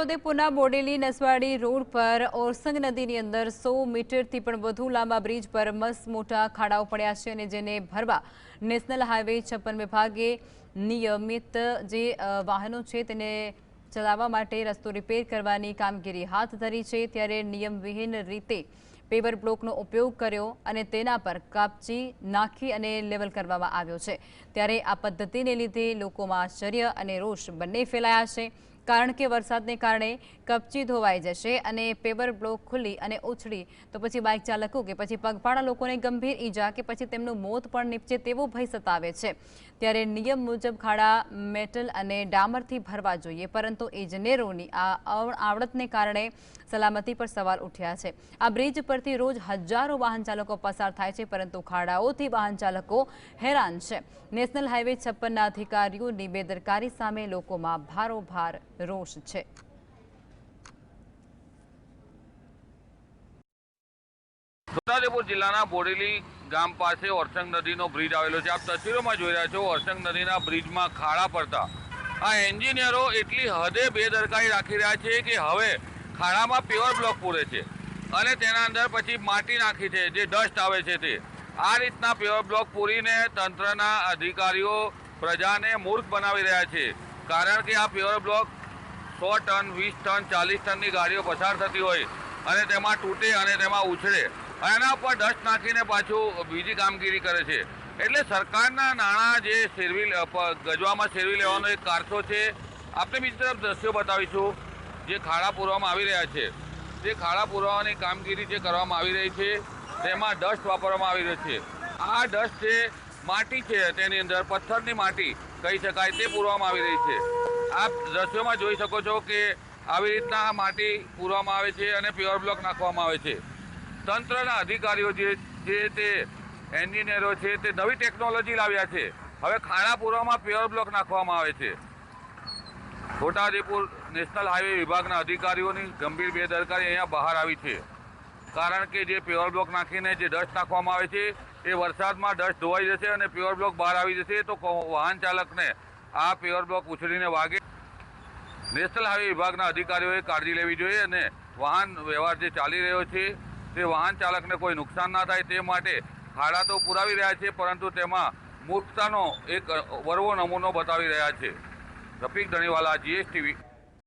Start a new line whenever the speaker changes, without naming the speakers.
ઉદયપુરના Bodeli Naswadi road પર ઓરસંગ નદીની અંદર સો મીટરથી પણ વધુ લાંબા બ્રિજ પર મસ્ત મોટા ખાડાઓ પડ્યા છે અને જેને ભરવા નેશનલ હાઈવે છપ્પન વિભાગે નિયમિત જે વાહનો છે તેને ચલાવવા માટે રસ્તો રિપેર કરવાની કામગીરી હાથ ધરી છે. ત્યારે નિયમવિહીન રીતે પેવર બ્લોકનો ઉપયોગ કર્યો અને તેના પર કાપચી નાખી અને લેવલ કરવામાં આવ્યો છે. ત્યારે આ પદ્ધતિને લીધે લોકોમાં આશ્ચર્ય અને રોષ બંને ફેલાયા છે. કારણ કે વરસાદને કારણે કપચી ધોવાઈ જશે અને પેવર બ્લોક ખુલ્લી અને ઉછળી, તો પછી બાઇક ચાલકો કે પછી પગપાળા લોકોને ગંભીર ઈજા કે પછી તેમનું મોત પણ નીપજે તેવો ભય સતાવે છે. ત્યારે નિયમ મુજબ ખાડા, મેટલ અને ડામરથી ભરવા જોઈએ, પરંતુ ઇજનેરોની આ આવડતને કારણે સલામતી પર સવાલ ઉઠ્યા છે. આ બ્રિજ પરથી રોજ હજારો વાહન ચાલકો પસાર થાય છે, પરંતુ ખાડાઓથી વાહન ચાલકો હેરાન છે. નેશનલ હાઈવે છપ્પનના અધિકારીઓની બેદરકારી સામે લોકોમાં ભારોભાર રોષ છે.
છોટાઉદેપુર જિલ્લાના બોડેલી ગામ પાસે ઓરસંગ નદીનો બ્રિજ આવેલો છે. આપ તસવીરોમાં જોઈ રહ્યા છો ઓરસંગ નદીના બ્રિજમાં ખાડા પડતા. આ એન્જિનિયરો એટલી હદે બેદરકારી રાખી રહ્યા છે કે હવે ખાડામાં પ્યોર બ્લોક પૂરે છે. અને તેના અંદર પછી માટી નાખી છે, જે ડસ્ટ આવે છે તે. આ રીતના પ્યોર બ્લોક પૂરીને તંત્રના અધિકારીઓ પ્રજાને મૂર્ખ બનાવી રહ્યા છે. કારણ કે આ પ્યોર બ્લોક સો ટન, વીસ ટન, ચાલીસ ટનની ગાડીઓ પસાર થતી હોય અને તેમાં તૂટે અને તેમાં ઉછળે. એના ઉપર ડસ્ટ નાખીને પાછું બીજી કામગીરી કરે છે. એટલે સરકારના નાણાં જે શેરવી ગજવામાં શેરવી લેવાનો એક કારસો છે. આપણે બીજી તરફ દ્રશ્યો બતાવીશું, જે ખાડા પૂરવામાં આવી રહ્યા છે. તે ખાડા પૂરવાની કામગીરી જે કરવામાં આવી રહી છે, તેમાં ડસ્ટ વાપરવામાં આવી રહ્યો છે. આ ડસ્ટ જે માટી છે, તેની અંદર પથ્થરની માટી, કહી શકાય તે પૂરવામાં આવી રહી છે. આપ દ્રશ્યોમાં જોઈ શકો છો કે આવી રીતના માટી પૂરવામાં આવે છે અને પ્યોર બ્લોક નાખવામાં આવે છે. તંત્રના અધિકારીઓ જે જે તે એન્જિનિયરો છે, તે નવી ટેકનોલોજી લાવ્યા છે. હવે ખાડા પૂરવામાં પ્યોર બ્લોક નાખવામાં આવે છે. છોટાઉદેપુર નેશનલ હાઈવે વિભાગના અધિકારીઓની ગંભીર બેદરકારી અહીંયા બહાર આવી છે. કારણ કે જે પ્યોર બ્લોક નાખીને જે ડસ્ટ નાખવામાં આવે છે, એ વરસાદમાં ડસ્ટ ધોવાઈ જશે અને પ્યોર બ્લોક બહાર આવી જશે, તો વાહન ચાલકને આ પ્યોર બ્લોક ઉછળીને વાગે. નેશનલ હાઈવે વિભાગના અધિકારીઓએ કાળજી લેવી જોઈએ અને વાહન વ્યવહાર જે ચાલી રહ્યો છે, તે વાહન ચાલકને કોઈ નુકસાન ના થાય તે માટે ખાડા તો પુરાવી રહ્યા છે, પરંતુ તેમાં મૂર્ખતાનો એક વરવો નમૂનો બતાવી રહ્યા છે. રફીક ધણીવાલા જીએસટીવી